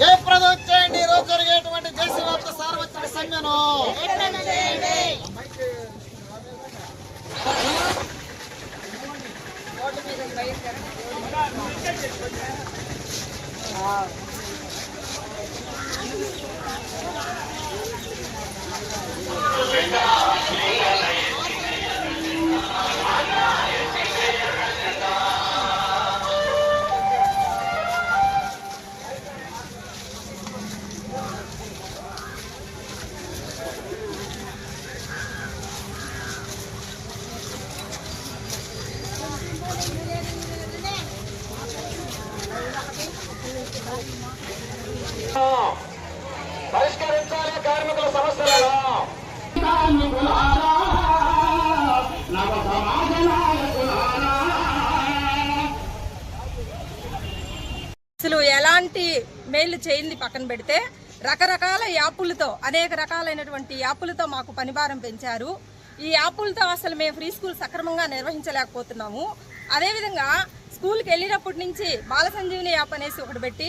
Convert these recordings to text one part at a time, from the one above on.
జయప్రదం చేయండి. ఈ రోజు జరిగేటువంటి దేశవ్యాప్త సార్వత్రిక సమ్మెను. పరిష్కరించాలి కార్మికుల సమస్యలను. అసలు ఎలాంటి మేలు చేయింది పక్కన పెడితే రకరకాల యాపులతో అనేక రకాలైనటువంటి యాపులతో మాకు పనిభారం పెంచారు. ఈ యాపులతో అసలు మేము ఫ్రీ స్కూల్ సక్రమంగా నిర్వహించలేకపోతున్నాము. అదేవిధంగా స్కూల్కి వెళ్ళినప్పటి నుంచి బాల సంజీవిని యాప్ అనేసి ఒకటి పెట్టి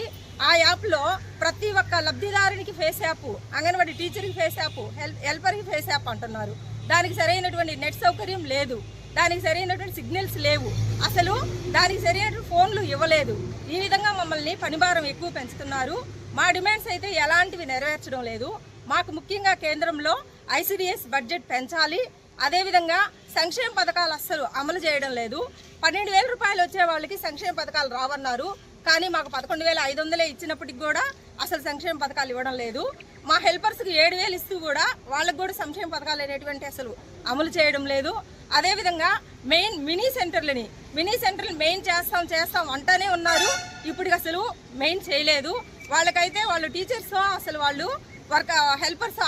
ఆ యాప్లో ప్రతి ఒక్క లబ్ధిదారునికి ఫేస్ యాప్ అంగన్వాడీ టీచర్కి ఫేస్ యాప్ హెల్ప్ హెల్పర్కి ఫేస్ యాప్ అంటున్నారు. దానికి సరైనటువంటి నెట్ సౌకర్యం లేదు. దానికి సరైనటువంటి సిగ్నల్స్ లేవు. అసలు దానికి సరైనటువంటి ఫోన్లు ఇవ్వలేదు. ఈ విధంగా మమ్మల్ని పనిభారం ఎక్కువ పెంచుతున్నారు. మా డిమాండ్స్ అయితే ఎలాంటివి నెరవేర్చడం లేదు. మాకు ముఖ్యంగా కేంద్రంలో ఐసిడిఎస్ బడ్జెట్ పెంచాలి. అదేవిధంగా సంక్షేమ పథకాలు అస్సలు అమలు చేయడం లేదు. పన్నెండు వేల రూపాయలు వచ్చే వాళ్ళకి సంక్షేమ పథకాలు రావన్నారు. కానీ మాకు పదకొండు వేల ఐదు వందలే ఇచ్చినప్పటికి కూడా అసలు సంక్షేమ పథకాలు ఇవ్వడం లేదు. మా హెల్పర్స్కి ఏడు వేలు ఇస్తూ కూడా వాళ్ళకు కూడా సంక్షేమ పథకాలు అనేటువంటి అసలు అమలు చేయడం లేదు. అదేవిధంగా మెయిన్ మినీ సెంటర్లని మినీ సెంటర్లు మెయిన్ చేస్తాం చేస్తాం అంటానే ఉన్నారు. ఇప్పుడు అసలు మెయిన్ చేయలేదు. వాళ్ళకైతే వాళ్ళు టీచర్స్ అసలు వాళ్ళు వర్క్ హెల్పర్స్